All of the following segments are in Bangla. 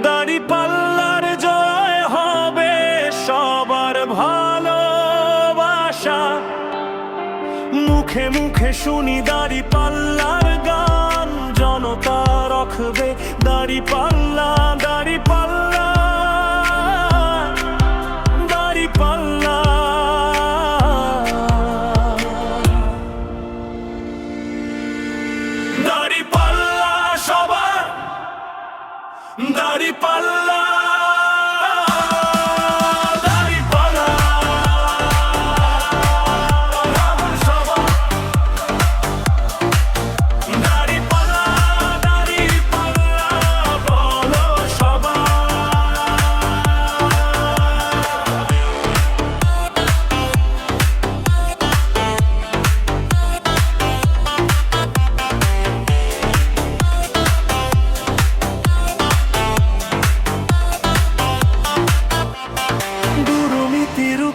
দাড়ি পাল্লার জয় হবে সবার ভালোবাসা। মুখে মুখে শুনি দাড়ি পাল্লার গান, জনতা রাখবে দাড়ি পাল্লা Daripalla.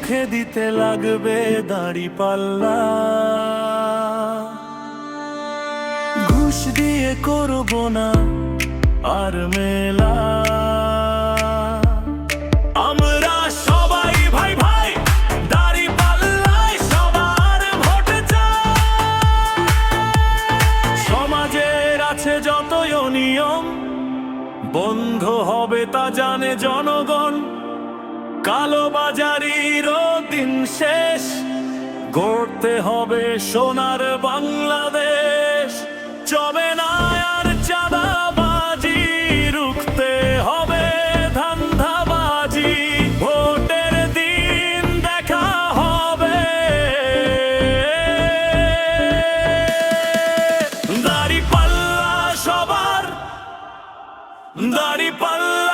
রেখে দিতে লাগবে দাড়ি পাল্লা। ঘুষ দিয়ে করব না আর মেলা। যতই নিয়ম বন্ধ হবে তা জানে জনগণ। কালো বাজারিরও দিন শেষ। গড়তে হবে সোনার বাংলাদেশ। চবে নায়ার চাঁদা চাঁদাবাজি রুখতে হবে ধান্ধাবাজি ভোটের দিন দেখা হবে। সবার দাড়ি পাল্লা